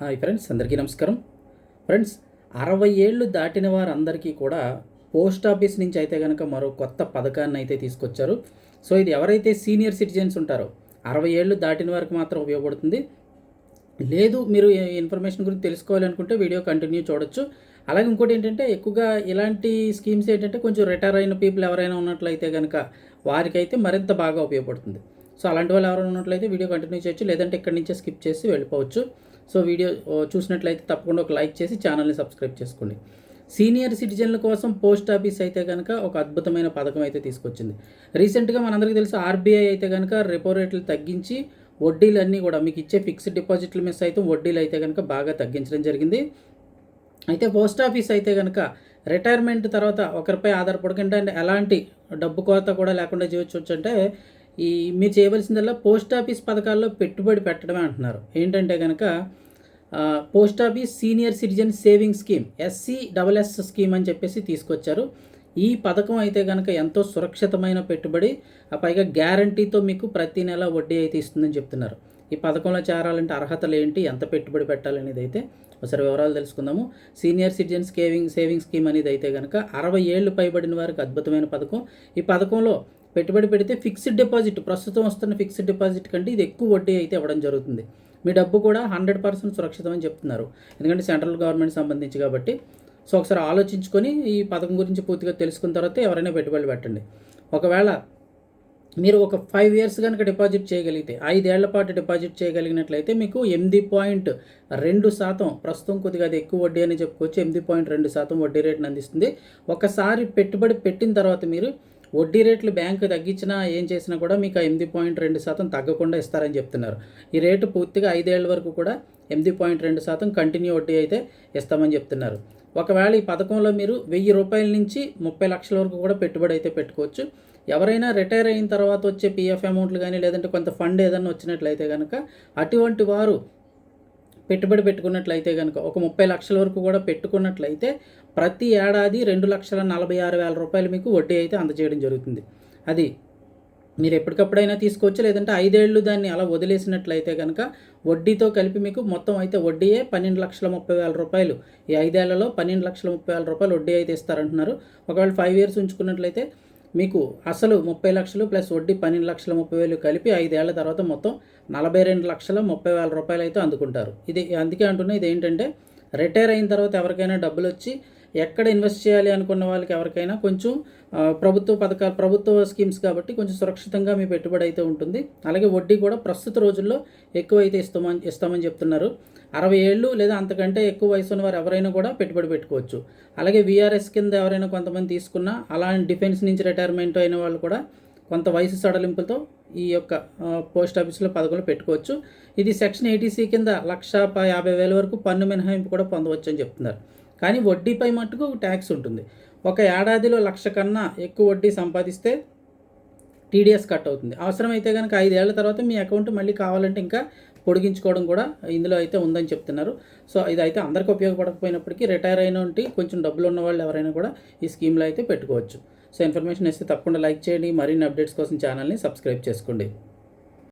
Hi friends అందరికీ నమస్కారం. Friends అరవై ఏళ్ళు దాటిన వారందరికీ కూడా పోస్ట్ ఆఫీస్ నుంచి అయితే కనుక మరో కొత్త పథకాన్ని అయితే తీసుకొచ్చారు. సో ఇది ఎవరైతే సీనియర్ సిటిజన్స్ ఉంటారో అరవై ఏళ్ళు దాటిన వారికి మాత్రం ఉపయోగపడుతుంది. లేదు మీరు ఇన్ఫర్మేషన్ గురించి తెలుసుకోవాలనుకుంటే వీడియో కంటిన్యూ చూడొచ్చు. అలాగే ఇంకోటి ఏంటంటే ఎక్కువగా ఇలాంటి స్కీమ్స్ ఏంటంటే కొంచెం రిటైర్ అయిన పీపుల్ ఎవరైనా ఉన్నట్లయితే కనుక వారికైతే మరింత బాగా ఉపయోగపడుతుంది. సో అలాంటి వాళ్ళు ఎవరైనా ఉన్నట్లయితే వీడియో కంటిన్యూ చేయొచ్చు లేదంటే ఇక్కడి నుంచే స్కిప్ చేసి వెళ్ళిపోవచ్చు. సో వీడియో చూసినట్లయితే తప్పకుండా ఒక లైక్ చేసి ఛానల్ని సబ్స్క్రైబ్ చేసుకోండి. సీనియర్ సిటిజన్ల కోసం పోస్ట్ ఆఫీస్ అయితే కనుక ఒక అద్భుతమైన పథకం అయితే తీసుకొచ్చింది. రీసెంట్గా మనందరికీ తెలుసు ఆర్బీఐ అయితే కనుక రెపో రేట్లు తగ్గించి వడ్డీలన్నీ కూడా మీకు ఇచ్చే ఫిక్స్డ్ డిపాజిట్ల మీద అయితే వడ్డీలు అయితే కనుక బాగా తగ్గించడం జరిగింది. అయితే పోస్ట్ ఆఫీస్ అయితే కనుక రిటైర్మెంట్ తర్వాత ఒకరిపై ఆధారపడకుండా ఎలాంటి డబ్బు కొరత కూడా లేకుండా జీవించవచ్చు అంటే ఈ మీరు చేయవలసిందల్లా పోస్ట్ ఆఫీస్ పథకాల్లో పెట్టుబడి పెట్టడమే అంటున్నారు. ఏంటంటే కనుక post office senior citizen saving scheme SC double S scheme అని చెప్పేసి తీసుకొచ్చారు. ఈ పథకం అయితే కనుక ఎంతో సురక్షితమైన పెట్టుబడి ఆ పైగా గ్యారంటీతో మీకు ప్రతి నెల వడ్డీ అయితే ఇస్తుందని చెప్తున్నారు. ఈ పథకంలో చేరాలంటే అర్హతలు ఏంటి ఎంత పెట్టుబడి పెట్టాలనేది అయితే ఒకసారి వివరాలు తెలుసుకుందాము. Senior citizen saving saving scheme అనేది అయితే కనుక అరవై ఏళ్ళు పైబడిన వారికి అద్భుతమైన పథకం. ఈ పథకంలో పెట్టుబడి పెడితే ఫిక్స్డ్ డిపాజిట్ ప్రస్తుతం వస్తున్న ఫిక్స్డ్ డిపాజిట్ కంటే ఇది ఎక్కువ వడ్డీ అయితే ఇవ్వడం జరుగుతుంది. మీ డబ్బు కూడా హండ్రెడ్ పర్సెంట్ సురక్షితం అని చెప్తున్నారు. ఎందుకంటే సెంట్రల్ గవర్నమెంట్ సంబంధించి కాబట్టి. సో ఒకసారి ఆలోచించుకొని ఈ పథకం గురించి పూర్తిగా తెలుసుకున్న తర్వాత ఎవరైనా పెట్టుబడి పెట్టండి. ఒకవేళ మీరు ఒక ఫైవ్ ఇయర్స్ కనుక డిపాజిట్ చేయగలిగితే ఐదేళ్ళ పాటు డిపాజిట్ చేయగలిగినట్లయితే మీకు ఎనిమిది పాయింట్ రెండు శాతం ప్రస్తుతం కొద్దిగా అది ఎక్కువ వడ్డీ అని చెప్పుకోవచ్చు ఎనిమిది పాయింట్ రెండు శాతం వడ్డీ రేటును అందిస్తుంది. ఒకసారి పెట్టుబడి పెట్టిన తర్వాత మీరు వడ్డీ రేట్లు బ్యాంకు తగ్గించినా ఏం చేసినా కూడా మీకు ఎనిమిది పాయింట్ రెండు శాతం తగ్గకుండా ఇస్తారని చెప్తున్నారు. ఈ రేటు పూర్తిగా ఐదేళ్ళ వరకు కూడా ఎనిమిది పాయింట్ రెండు శాతం కంటిన్యూ వడ్డీ అయితే ఇస్తామని చెప్తున్నారు. ఒకవేళ ఈ పథకంలో మీరు వెయ్యి రూపాయల నుంచి ముప్పై లక్షల వరకు కూడా పెట్టుబడి అయితే పెట్టుకోవచ్చు. ఎవరైనా రిటైర్ అయిన తర్వాత వచ్చే పీఎఫ్ అమౌంట్లు కానీ లేదంటే కొంత ఫండ్ ఏదైనా వచ్చినట్లయితే కనుక అటువంటి వారు పెట్టుబడి పెట్టుకున్నట్లయితే కనుక ఒక ముప్పై లక్షల వరకు కూడా పెట్టుకున్నట్లయితే ప్రతి ఏడాది రెండు లక్షల నలభై ఆరు వేల రూపాయలు మీకు వడ్డీ అయితే అందజేయడం జరుగుతుంది. అది మీరు ఎప్పటికప్పుడైనా తీసుకోవచ్చు లేదంటే ఐదేళ్ళు దాన్ని అలా వదిలేసినట్లయితే కనుక వడ్డీతో కలిపి మీకు మొత్తం అయితే వడ్డీయే పన్నెండు లక్షల ముప్పై వేల రూపాయలు. ఈ ఐదేళ్ళలో పన్నెండు లక్షల ముప్పై వేల రూపాయలు వడ్డీ అయితే ఇస్తారంటున్నారు. ఒకవేళ ఫైవ్ ఇయర్స్ ఉంచుకున్నట్లయితే మీకు అసలు ముప్పై లక్షలు ప్లస్ వడ్డీ పన్నెండు లక్షల ముప్పై వేలు కలిపి ఐదేళ్ళ తర్వాత మొత్తం నలభై రెండు లక్షల ముప్పై వేల రూపాయలు అయితే అందుకుంటారు. ఇది అందుకే అంటున్నా ఇది ఏంటంటే రిటైర్ అయిన తర్వాత ఎవరికైనా డబ్బులు వచ్చి ఎక్కడ ఇన్వెస్ట్ చేయాలి అనుకున్న వాళ్ళకి ఎవరికైనా కొంచెం ప్రభుత్వ పథకాలు ప్రభుత్వ స్కీమ్స్ కాబట్టి కొంచెం సురక్షితంగా మీ పెట్టుబడి అయితే ఉంటుంది. అలాగే వడ్డీ కూడా ప్రస్తుత రోజుల్లో ఎక్కువ అయితే ఇస్తామని ఇస్తామని చెప్తున్నారు. అరవై ఏళ్ళు లేదా అంతకంటే ఎక్కువ వయసు ఉన్న వారు ఎవరైనా కూడా పెట్టుబడి పెట్టుకోవచ్చు. అలాగే వీఆర్ఎస్ కింద ఎవరైనా కొంతమంది తీసుకున్నా అలాంటి డిఫెన్స్ నుంచి రిటైర్మెంట్ అయిన వాళ్ళు కూడా కొంత వయసు సడలింపులతో ఈ యొక్క పోస్ట్ ఆఫీస్లో పథకంలో పెట్టుకోవచ్చు. ఇది సెక్షన్ ఎయిటీసీ కింద లక్ష యాభై వేల వరకు పన్ను మినహాయింపు కూడా పొందవచ్చు అని చెప్తున్నారు. కానీ వడ్డీపై మట్టుకు ట్యాక్స్ ఉంటుంది. ఒక ఏడాదిలో లక్ష కన్నా ఎక్కువ వడ్డీ సంపాదిస్తే టీడీఎస్ కట్ అవుతుంది. అవసరమైతే కనుక ఐదేళ్ళ తర్వాత మీ అకౌంట్ మళ్ళీ కావాలంటే ఇంకా పొడిగించుకోవడం కూడా ఇందులో అయితే ఉందని చెప్తున్నారు. సో ఇదైతే అందరికీ ఉపయోగపడకపోయినప్పటికీ రిటైర్ అయిన కొంచెం డబ్బులు ఉన్న వాళ్ళు ఎవరైనా కూడా ఈ స్కీమ్లో అయితే పెట్టుకోవచ్చు. సో ఇన్ఫర్మేషన్ ఇస్తే తప్పకుండా లైక్ చేయండి. మరిన్ని అప్డేట్స్ కోసం ఛానల్ని సబ్స్క్రైబ్ చేసుకోండి.